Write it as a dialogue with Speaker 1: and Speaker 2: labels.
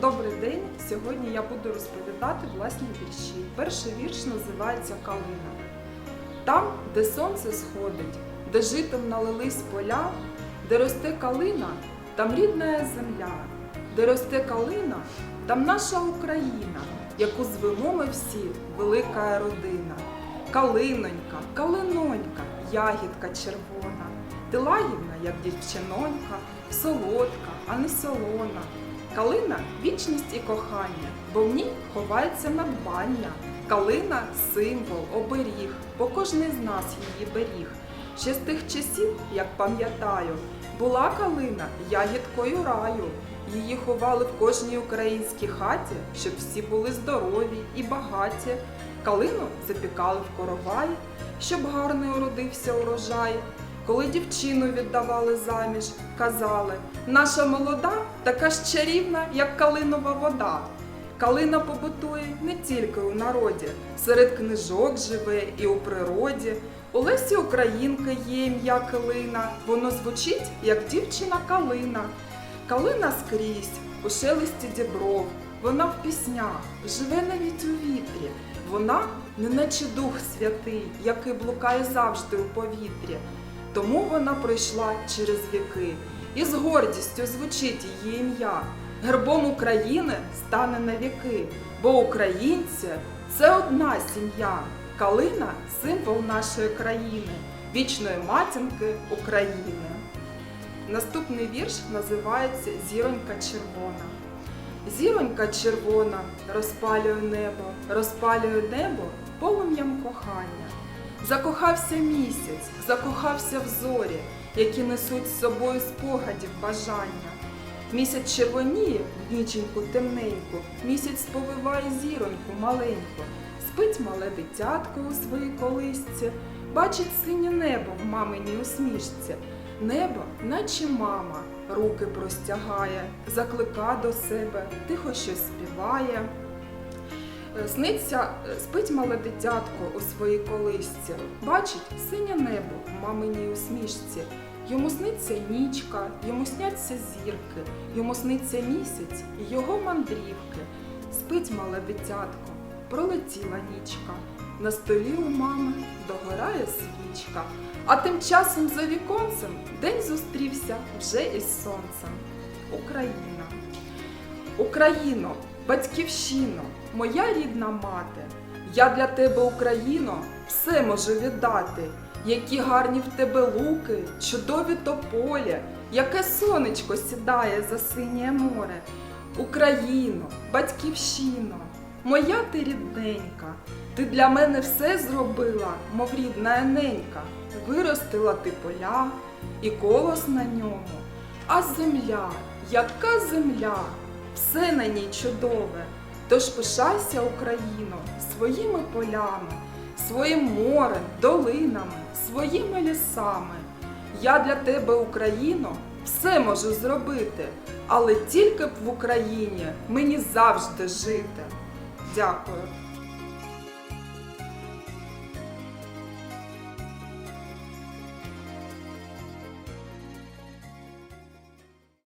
Speaker 1: Добрий день! Сьогодні я буду розповідати власні вірші. Перший вірш називається Калина. Там, де сонце сходить, де житом налились поля, де росте калина, там рідна земля, де росте калина, там наша Україна, яку звемо ми всі велика родина. Калинонька, калинонька, ягідка червона, ти лагідна, як дівчинонька, солодка, а не солона. Калина вічність і кохання, бо в ній ховається надбання. Калина символ, оберіг, бо кожний з нас її беріг. Ще з тих часів, як пам'ятаю, була калина ягідкою раю. Її ховали в кожній українській хаті, щоб всі були здорові і багаті. Калину запікали в коровай, щоб гарний уродився урожай. Коли дівчину віддавали заміж, казали, наша молода така ж чарівна, як калинова вода. Калина побутує не тільки у народі, серед книжок живе і у природі. У Лесі Українки є ім'я Калина, воно звучить як дівчина Калина. Калина скрізь, у шелесті дібров, вона в піснях, живе навіть у вітрі. Вона неначе дух святий, який блукає завжди у повітрі. Тому вона пройшла через віки, і з гордістю звучить її ім'я. Гербом України стане на віки, бо українці це одна сім'я. Калина символ нашої країни, вічної матінки України. Наступний вірш називається Зіронька червона. Зіронька червона розпалює небо, розпалює небо полум'ям кохання. Закохався місяць, закохався в зорі, які несуть з собою спогадів бажання. Місяць червоніє в ніченьку темненьку, місяць сповиває зіроньку маленьку, спить мале дитятко у своїй колисці, бачить синє небо в маминій усмішці. Небо, наче мама, руки простягає, заклика до себе, тихо щось співає. Е, Сниться, е, спить мале дитятко у своїй колисці, бачить синє небо в маминій усмішці. Йому сниться нічка, йому сняться зірки, йому сниться місяць і його мандрівки. Спить мале дитятко, пролетіла нічка. На столі у мами догорає свічка, а тим часом за віконцем день зустрівся вже із сонцем. Україна. Україно, батьківщино, моя рідна мати, я для тебе, Україно, все можу віддати. Які гарні в тебе луки, чудові тополі, яке сонечко сідає за синє море. Україно, батьківщино, моя ти рідненька, ти для мене все зробила, мов рідна ененька. Виростила ти поля і колос на ньому. А земля, яка земля, все на ній чудове. Тож пишайся, Україно, своїми полями, своїм морем, долинами, своїми лісами. Я для тебе, Україно, все можу зробити, але тільки б в Україні мені завжди жити. Дякую.